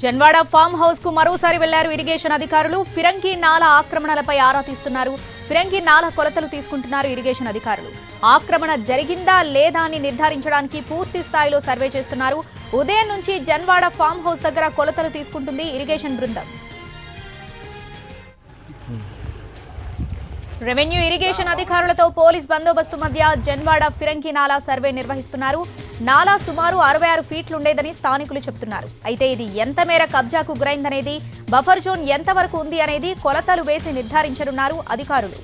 Janwada form హౌస్కు మరోసారి వెళ్ళారు irrigation అధికారులు. ఫిరంగి నాల ఆక్రమణలపై ఆరా తీస్తున్నారు. ఫిరంగి నాల కొలతలు తీసుకుంటున్నారు ఇరిగేషన్ అధికారులు. ఆక్రమణ జరిగిందా లేదా అని నిర్ధారించడానికి పూర్తి స్థాయిలో సర్వే చేస్తున్నారు. ఉదయం నుంచి జన్వాడ ఫామ్ హౌస్ దగ్గర కొలతలు తీసుకుంటుంది ఇరిగేషన్ బృందం. రెవెన్యూ ఇరిగేషన్ అధికారులతో పోలీస్ బందోబస్తు మధ్య జన్వాడ ఫిరంకి నాలా సర్వే నిర్వహిస్తున్నారు. నాలా సుమారు అరవై ఆరు ఫీట్లుండేదని స్థానికులు చెబుతున్నారు. అయితే ఇది ఎంత మేర కబ్జాకు గురైందనేది బఫర్ జోన్ ఎంతవరకు ఉంది అనేది కొలతలు వేసి నిర్ధారించనున్నారు అధికారులు.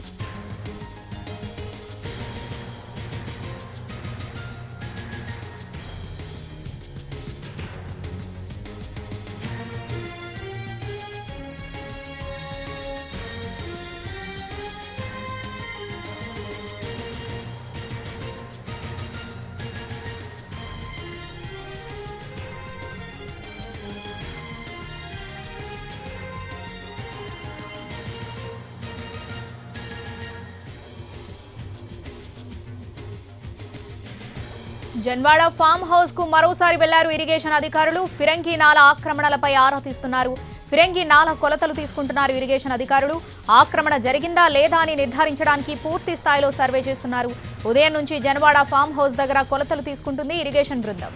జన్వాడ ఫామ్ హౌస్కు మరోసారి వెళ్ళారు ఇరిగేషన్ అధికారులు. ఫిరంగి నాల ఆక్రమణలపై ఆరా తీస్తున్నారు. ఫిరంగి నాల కొలతలు తీసుకుంటున్నారు ఇరిగేషన్ అధికారులు. ఆక్రమణ జరిగిందా లేదా అని నిర్ధారించడానికి పూర్తి స్థాయిలో సర్వే చేస్తున్నారు. ఉదయం నుంచి జన్వాడ ఫామ్ హౌస్ దగ్గర కొలతలు తీసుకుంటుంది ఇరిగేషన్ బృందం.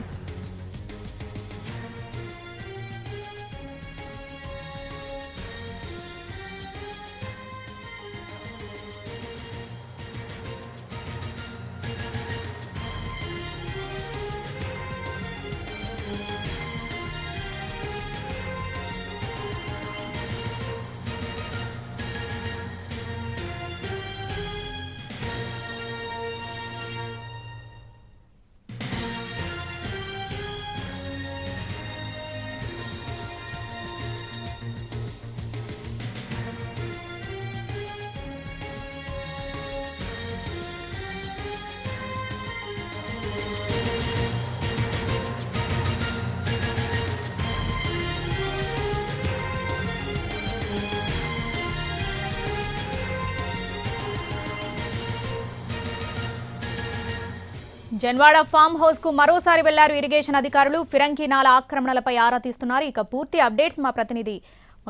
జన్వాడ ఫామ్ హౌస్కు మరోసారి వెళ్ళారు ఇరిగేషన్ అధికారులు. ఫిరంకి నాల ఆక్రమణలపై ఆరా తీస్తున్నారు. ఇక పూర్తి అప్డేట్స్ మా ప్రతినిధి.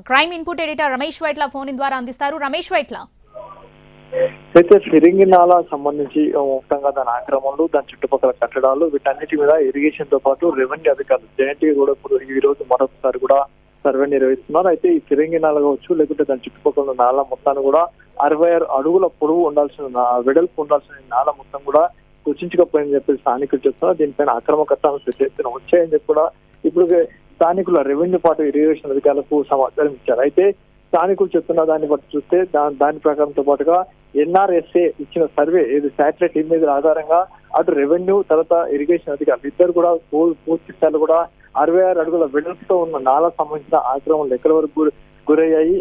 Crime input editor Ramesh Vytla phone ద్వారా అందిస్తారు. రమేష్ వైట్ల. అయితే ఫిరింగి నాలా సంబంధించి మొత్తంగా దాని ఆక్రమణలు దాని చుట్టుపక్కల కట్టడాలు వీటన్నిటి మీద ఇరిగేషన్తో పాటు రెవెన్యూ అధికారులు జయంతి కూడా ఇప్పుడు ఈ రోజు మరొకసారి కూడా సర్వే నిర్వహిస్తున్నారు. అయితే ఈ ఫిరింగి నాల కావచ్చు లేకుంటే దాని చుట్టుపక్కల ఉన్న నాల మొత్తాన్ని కూడా అరవై ఆరు అడుగుల పొడవు ఉండాల్సిన వెడల్పు ఉండాల్సిన నాల మొత్తం కూడా సూచించకపోయిందని చెప్పి స్థానికులు చెప్తున్నారు. దీనిపైన అక్రమ కట్టాలను చేస్తున్న వచ్చాయని చెప్పి కూడా ఇప్పుడు స్థానికుల రెవెన్యూ పాటు ఇరిగేషన్ అధికారులకు సమాచారం ఇచ్చారు. అయితే స్థానికులు చెప్తున్న దాన్ని బట్టి చూస్తే దాని దాని ప్రకారంతో పాటుగా ఎన్ఆర్ఎస్ఏ ఇచ్చిన సర్వే ఇది శాటిలైట్ ఇమేజ్ ఆధారంగా అటు రెవెన్యూ తర్వాత ఇరిగేషన్ అధికారులు ఇద్దరు కూడా పూర్తి స్థాయిలో కూడా అరవై ఆరు అడుగుల వెడల్పుతో ఉన్న నాలా సంబంధించిన ఆక్రమణలు ఎక్కడి వరకు గురయ్యాయి?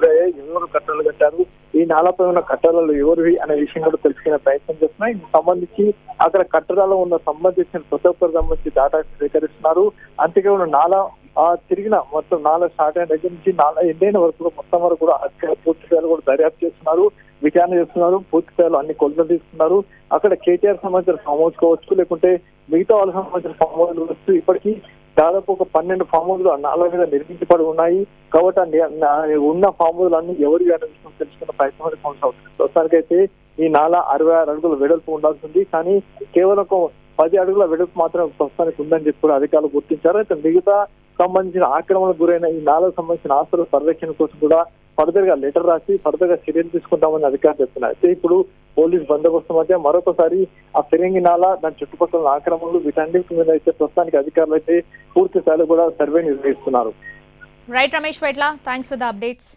గురయ్యాయి ఎవరు కట్టలు కట్టారు. ఈ నాలపై ఉన్న కట్టడాలు ఎవరివి అనే విషయం కూడా తెలుసుకునే ప్రయత్నం చేస్తున్నాయి. సంబంధించి అక్కడ కట్టడాలో ఉన్న సంబంధించిన ప్రతి ఒక్కరికి సంబంధించి డేటా స్వీకరిస్తున్నారు అంతేకాకుండా నాలా ఆ తిరిగిన మొత్తం నాలా స్టార్ట్ అయిన దగ్గర నుంచి నాలా ఎండైన వరకు మొత్తం వరకు కూడా అక్కడ పూర్తి స్థాయిలో కూడా దర్యాప్తు చేస్తున్నారు. విచారణ చేస్తున్నారు. పూర్తి స్థాయిలో అన్ని కొలతలు తీసుకున్నారు. అక్కడ కేటీఆర్ సంబంధించిన ఫామ్ హౌస్ కావచ్చు లేకుంటే మిగతా వాళ్ళకి సంబంధించిన ఫామ్ హౌస్ ఇప్పటికీ దాదాపు ఒక పన్నెండు ఫామ్ హౌస్లు నాలా మీద నిర్మించబడి ఉన్నాయి. కాబట్టి ని- ఉన్న ఫామ్ అన్ని ఎవరి విషయం తెలుసుకున్న ప్రయత్నం అనేది కొనసాగుతుంది. ప్రస్తుతానికైతే ఈ నాలా అరవై ఆరు అడుగుల వెడల్పు ఉండాల్సింది కానీ కేవలం ఒక పది అడుగుల వెడల్పు మాత్రం ప్రస్తుతానికి ఉందని చెప్పి కూడా అధికారులు గుర్తించారు. అయితే మిగతా సంబంధించిన ఆక్రమణకు గురైన ఈ నాలకు సంబంధించిన ఆస్తుల పరిరక్షణ కోసం కూడా ఫర్దర్గా లెటర్ రాసి ఫర్దర్గా చర్యలు తీసుకుంటామని అధికారులు చెప్తున్నారు. అయితే ఇప్పుడు పోలీస్ బందోబస్తు మధ్య మరొకసారి ఆ ఫిరంగి నాల దాని చుట్టుపక్కల ఆక్రమణలు వీటన్నిటి మీద అయితే ప్రస్తుతానికి అధికారులు అయితే పూర్తి స్థాయిలో కూడా సర్వే నిర్వహిస్తున్నారు. Right Ramesh Vytla thanks for the updates